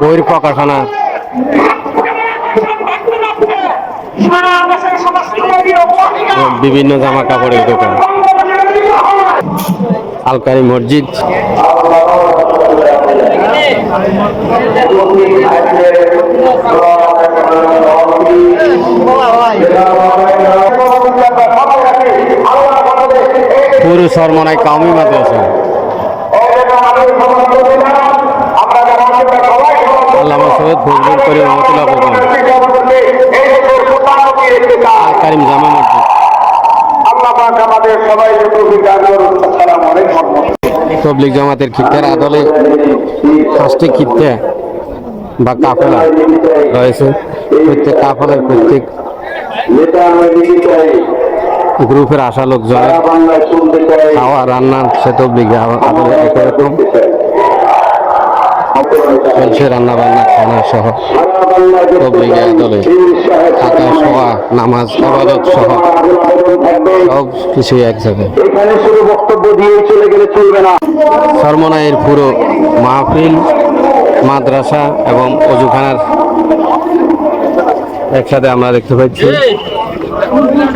বইয়ের মহিলা বিভিন্ন জামা কাপড়ের দোকান আলকারি মসজিদ। পুরো সরমনায় কাউমি মাদ্রাসা। সৈয়দ ফজলুল করিম রহমতুল্লাহ ভবন কারিম জামা মসজিদ। আমাদের সবাই তবলিক জামাতের খিত্তের আদলে পাঁচটি খিত্তে বা কাফেলা রয়েছে। প্রত্যেক কাফেলার প্রত্যেক গ্রুপের লোকজনের শুনতে চাই। খাওয়া রান্না সে তবলিক আদলে একই রকম। চলছে রান্না বান্না খানা সহ থাকা নামাজ আবাদত সহ সব কিছুই এক জায়গায়। এখানে শুধু বক্তব্য দিয়ে চলে গেলে চলবে না। সরমনাইয়ের পুরো মাহফিল মাদ্রাসা এবং অজুখানার একসাথে আমরা দেখতে পাচ্ছি।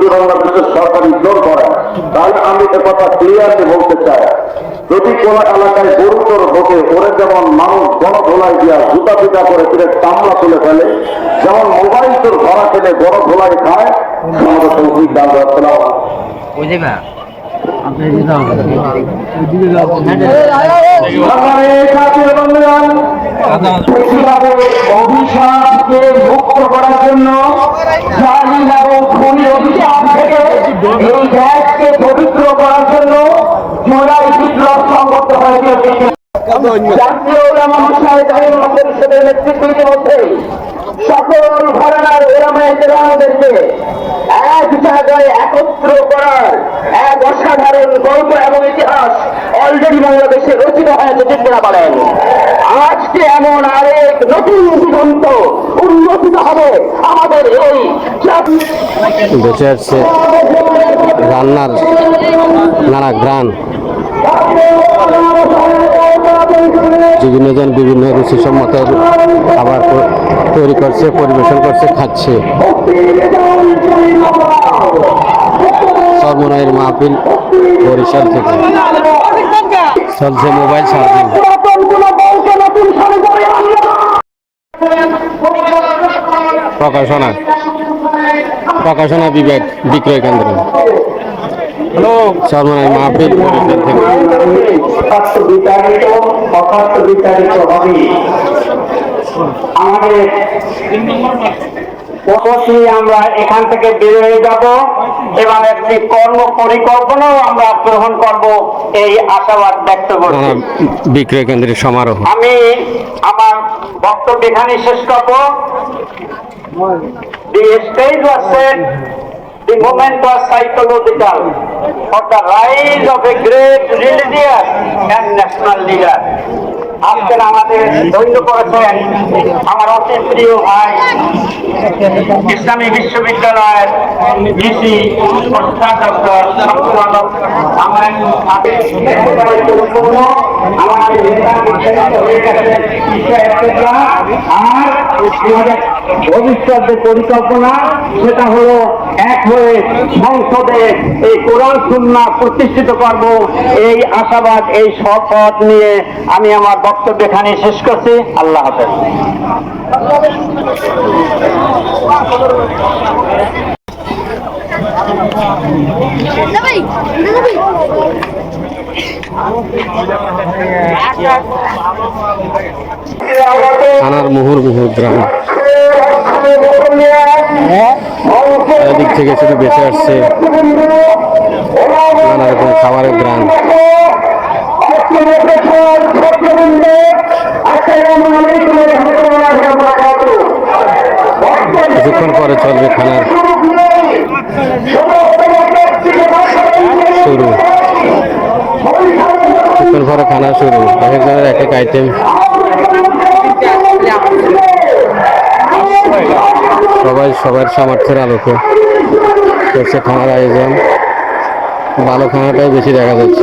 যদি বাংলাদেশের সরকার ইগনোর করে, তাহলে আমি কথা ক্লিয়ারলি বলতে চাই। যদি কোন এলাকায় গুরুতর ঢোকে ওরে যেমন মানুষ গণধোলাই দিয়া জুতা পিটা করে ফিরে চামড়া তুলে ফেলে, যেমন মোবাইল তোর ধরা খেলে গণধোলাই খায়, আমাদের তৌফিক দান আসসালাম অভিশাপকে মুক্ত করার জন্য পবিত্র করার জন্য জাতীয় নেতৃত্বের মধ্যে সকল ঘরানার ওলামায় কেরামদেরকে এক একত্র করার এক অসাধারণ গল্প এবং ইতিহাস অলরেডি বাংলাদেশে রচিত হয়েছে, ঠিক না বলেন? আজকে এমন আরেক নতুন দিগন্ত উন্নতিত হবে আমাদের এই জাতি। বেঁচে আসছে রান্নার নানা গ্রান বিভিন্ন জন বিভিন্ন রুচিসম্মত খাবার তৈরি করছে, পরিবেশন করছে, খাচ্ছে। সর্বনয়ের মাহফিল বরিশাল থেকে। চলছে মোবাইল সার্ভিং প্রকাশনা। প্রকাশনা বিভাগ বিক্রয় কেন্দ্র। সর্বনয় মাহফিল বরিশাল থেকে। বিতাড়িত অকাত্য বিতাড়িত হবে আমাদের অবশ্যই আমরা এখান থেকে বের হয়ে যাব। এবং একটি কর্ম পরিকল্পনাও আমরা গ্রহণ করব। এই আশাবাদ ব্যক্ত করছি। বিক্রয় কেন্দ্রের সমারোহ। আমি আমার বক্তব্য এখানে শেষ করব। The stage was set, the moment was psychological for the rise of a great religious and national leader. আজকের আমাদের ধন্য করেছেন আমার অতি প্রিয় ভাই ইসলামী বিশ্ববিদ্যালয়ের ডিসি অধ্যাপক শামসুল আলম আমার সাথে যে পরিকল্পনা সেটা হলো এক হয়ে সংসদে এই কোরআন সুন্না প্রতিষ্ঠিত করব। এই আশাবাদ, এই শপথ নিয়ে আমি আমার বক্তব্য এখানে শেষ করছি। আল্লাহ হাফেজ। থানার মুহুর মুহুর গ্রাম। এদিক থেকে শুধু বেঁচে আসছে নানা রকম খাবারের গ্রাম কিছুক্ষণ পরে চলবে খানার শুরু। কিছুক্ষণ পরে খানা শুরু। এক এক এক আইটেম সবাই সবার সামর্থ্যের আলোকে করছে খানার আয়োজন। ভালো খানাটাই বেশি দেখা যাচ্ছে।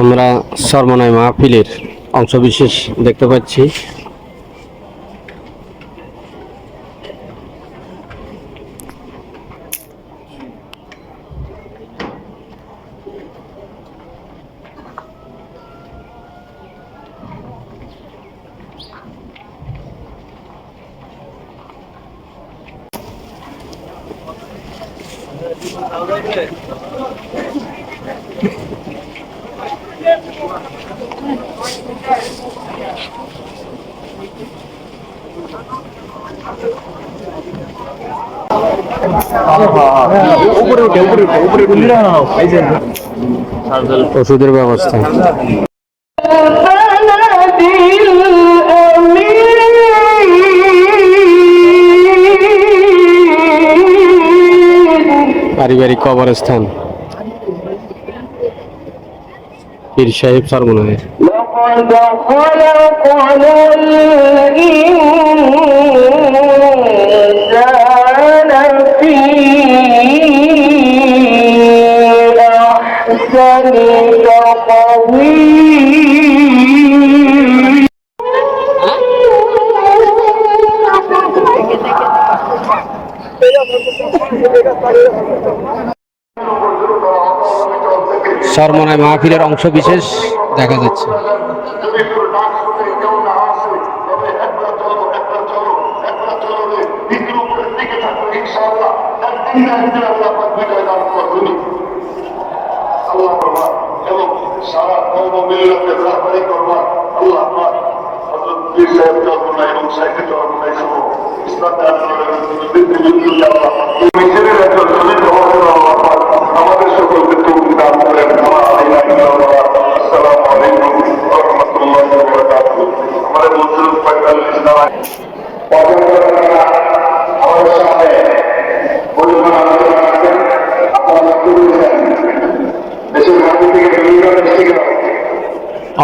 আমরা সর্বনয় মাহফিলের অংশবিশেষ দেখতে পাচ্ছি। ওষুধের ব্যবস্থা পারিবারিক কবরস্থান পীর সাহেব সর্বনয়ের Thank you. বিজয় দান অংশ বিশেষ পাক এবং সারা মিল্লাতে করবার আল্লাহ এবং ইসলাম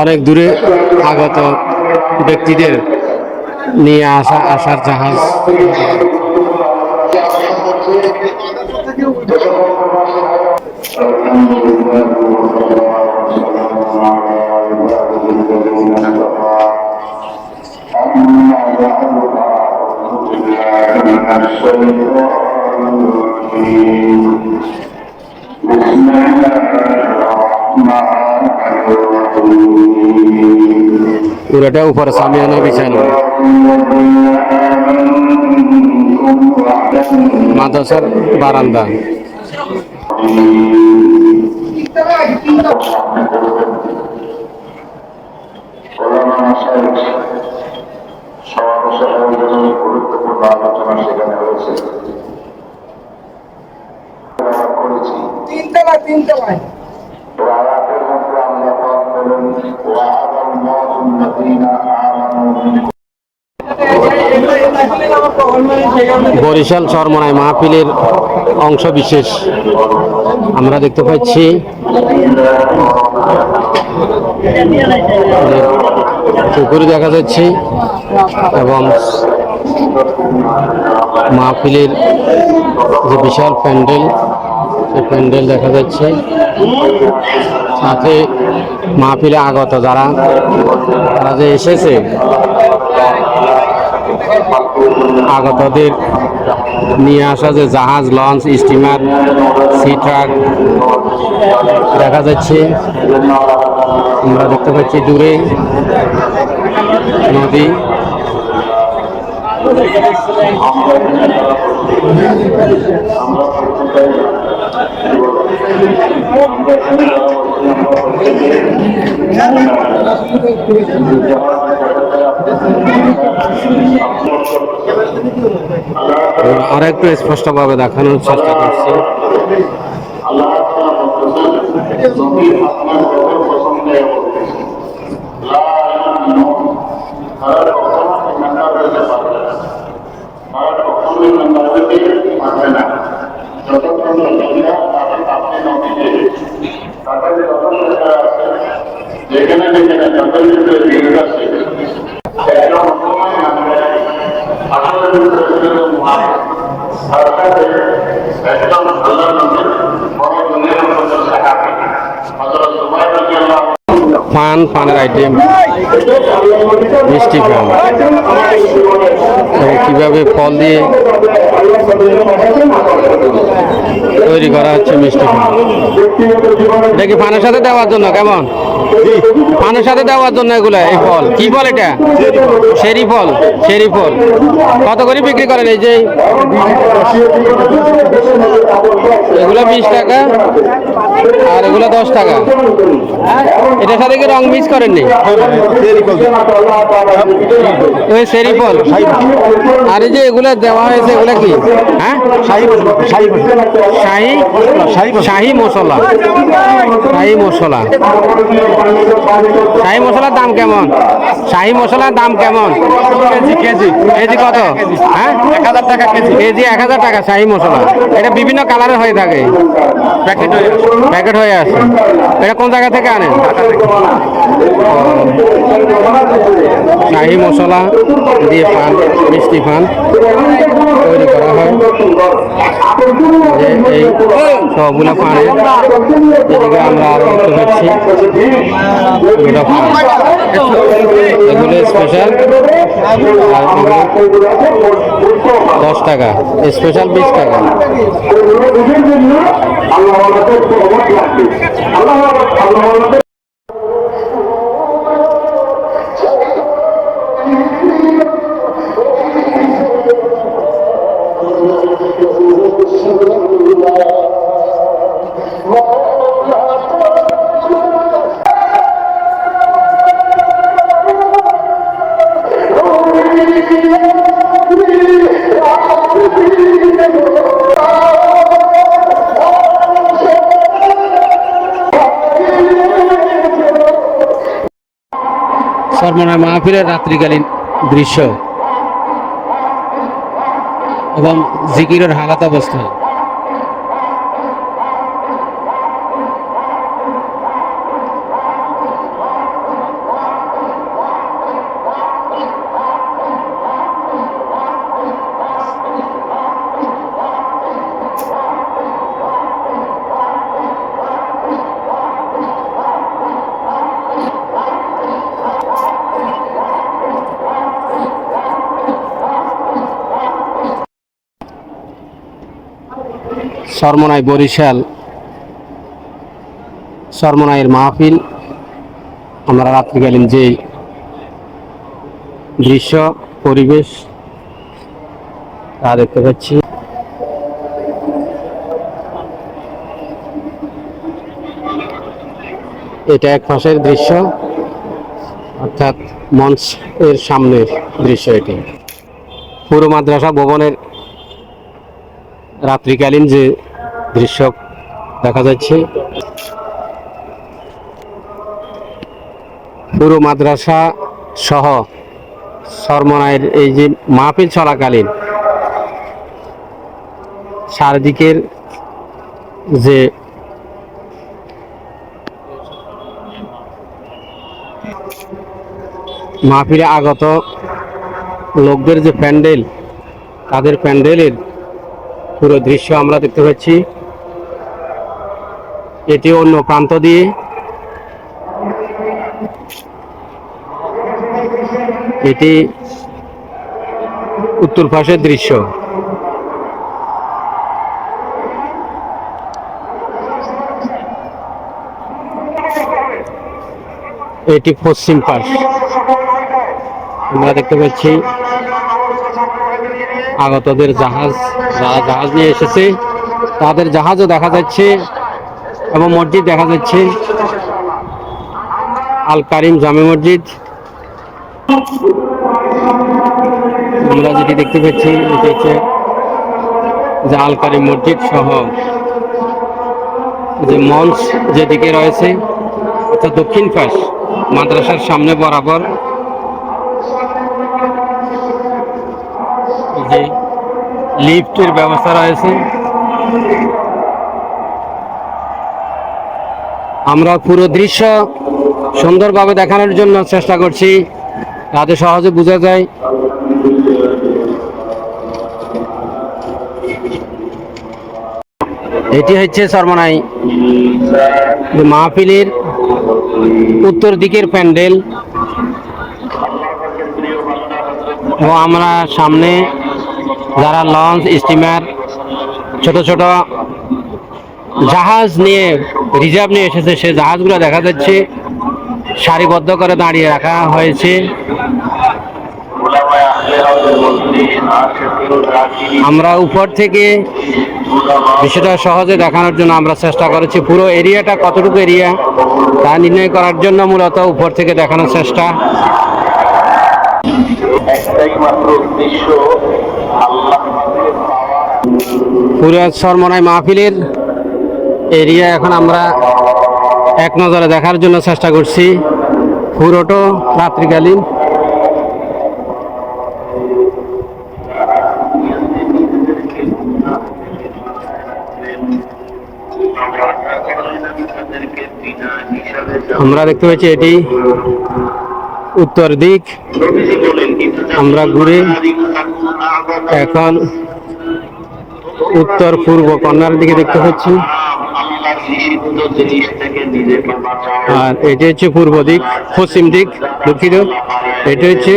অনেক দূরে আগত ব্যক্তিদের নিয়ে আসা আসার জাহাজ بسم الله الرحمن الرحيم পুরোটা উপরে সামিয়ানা বিছানো মাদ্রাসার বারান্দা গুরুত্বপূর্ণ আলোচনা সেখানে হয়েছে। বরিশাল চরমনায় মাহফিলের অংশ বিশেষ আমরা দেখতে পাচ্ছি। পুকুর দেখা যাচ্ছে এবং মাহফিলের যে বিশাল প্যান্ডেল, সেই প্যান্ডেল দেখা যাচ্ছে। সাথে মাহফিলে আগত যারা, তারা যে এসেছে, আগতদের নিয়ে আসা যে জাহাজ, লঞ্চ, স্টিমার, সি ট্রাক দেখা যাচ্ছে। আমরা দেখতে পাচ্ছি দূরে নদী। আর একটু স্পষ্টভাবে দেখানোর চেষ্টা করছি। তারা কখনো ইমানদার হতে পারবে না। তারা কখনো ইমানদার হতে পারবে না। যতক্ষণ দুনিয়া তাদের আপনি নবীকে তাদের যত সরকার আছে, যেখানে যেখানে যত ভিতরে ভিড় আছে একজন মুসলমান মানে আসলে ভিতরে মহান সরকারে একজন আল্লাহ নবী বড় দুনিয়ার সাহাবী হযরত জুবাইর রাদিয়াল্লাহু পান পানের আইটেম মিষ্টি পান এবং কীভাবে ফল দিয়ে তৈরি করা হচ্ছে মিষ্টি কি পানের সাথে দেওয়ার জন্য? কেমন? পানের সাথে দেওয়ার জন্য এগুলো, এই ফল। কি ফল এটা? সেরি ফল সেরি ফল। কত করে বিক্রি করেন এই যে? এগুলো বিশ টাকা, আর এগুলো দশ টাকা। এটার সাথে কি রং মিক্স করেননি? ওই সেরি ফল। আর এই যে এগুলো দেওয়া হয়েছে, এগুলো কি? হ্যাঁ? শাহি শাহি মশলা। শাহি মশলা। শাহি মশলার দাম কেমন? শাহি মশলার দাম কেমন? কেজি। কেজি কেজি কত? হ্যাঁ? এক হাজার টাকা কেজি। কেজি এক হাজার টাকা শাহি মশলা। এটা বিভিন্ন কালারের হয়ে থাকে। প্যাকেট হয়ে প্যাকেট হয়ে আছে। এটা কোন জায়গা থেকে আনেন? শাহি মশলা দিয়ে পান মিষ্টি পান। তৈরি করা হয়। এই সবগুলো পানে এদিকে আমরা আরও দেখতে পাচ্ছি এগুলো স্পেশাল দশ টাকা। স্পেশাল বিশ টাকা। হয় মাহফিলের রাত্রিকালীন দৃশ্য এবং জিকিরের হালাত অবস্থা। সরমনাই বরিশাল, সরমনাইয়ের মাহফিল। আমরা রাত্রিকালীন যে দৃশ্য, পরিবেশ, তা দেখতে পাচ্ছি। এটা এক পাশের দৃশ্য, অর্থাৎ মঞ্চ এর সামনের দৃশ্য এটি। পুরো মাদ্রাসা ভবনের রাত্রিকালীন যে দৃশ্য দেখা যাচ্ছে। পুরো মাদ্রাসা সহ সরমনায়ের এই যে মাহফিল চলাকালীন চারদিকের যে মাহফিলে আগত লোকদের যে প্যান্ডেল, তাদের প্যান্ডেলের পুরো দৃশ্য আমরা দেখতে পাচ্ছি। এটি অন্য প্রান্ত দিয়ে। এটি উত্তর পাশের দৃশ্য। এটি পশ্চিম পাশ। আমরা দেখতে পাচ্ছি আগতদের জাহাজ, যারা জাহাজ নিয়ে এসেছে, তাদের জাহাজও দেখা যাচ্ছে। এবং মসজিদ দেখা যাচ্ছে। আল কারিম জামে মসজিদ। আমরা যেটি দেখতে পাচ্ছি, এটি হচ্ছে যে আল কারিম মসজিদ সহ যে মঞ্চ যেদিকে রয়েছে, অর্থাৎ দক্ষিণ পাশ, মাদ্রাসার সামনে বরাবর। যে লিফটের ব্যবস্থা রয়েছে। আমরা পুরো দৃশ্য সুন্দরভাবে দেখানোর জন্য চেষ্টা করছি, যাতে সহজে বোঝা যায়। এটি হচ্ছে সর্বনাই। মাহফিলের উত্তর দিকের প্যান্ডেল। ও আমরা সামনে যারা লঞ্চ, স্টিমার, ছোট ছোট জাহাজ নিয়ে রিজার্ভ নিয়ে এসেছে। সে জাহাজগুলো দেখা যাচ্ছে, সারিবদ্ধ করে দাঁড়িয়ে রাখা হয়েছে। আমরা উপর থেকে বিষয়টা সহজে দেখানোর জন্য আমরা চেষ্টা করেছি। পুরো এরিয়াটা কতটুকু এরিয়া, তা নির্ণয় করার জন্য মূলত উপর থেকে দেখানোর চেষ্টা। পুরো সরমনাই মাহফিলের এরিয়া এখন আমরা এক নজরে দেখার জন্য চেষ্টা করছি। পুরোটো রাত্রিকালীন। আমরা দেখতে পাচ্ছি এটি উত্তর দিক। আমরা ঘুরে এখন উত্তর পূর্ব কর্নার দিকে দেখতে পাচ্ছি। আর এটি হচ্ছে পূর্ব দিক পশ্চিম দিক দুঃখিত এটি হচ্ছে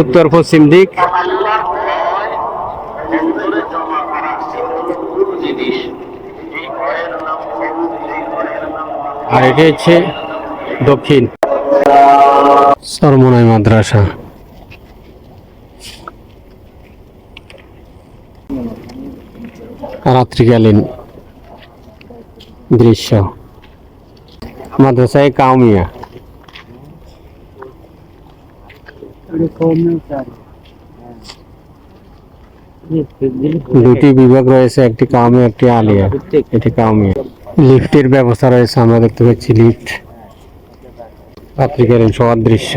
উত্তর পশ্চিম দিক। আর এটি হচ্ছে দক্ষিণ। সরমনাই মাদ্রাসা। রাত্রিকালীন দৃশ্য। মাদ্রাসায় কাউমিয়া দুটি বিভাগ রয়েছে, একটি কাউমিয়া একটি আলিয়া। এটি কাউমিয়া লিফটের ব্যবস্থা রয়েছে, আমরা দেখতে পাচ্ছি লিফট। রাত্রিকালীন সবার দৃশ্য।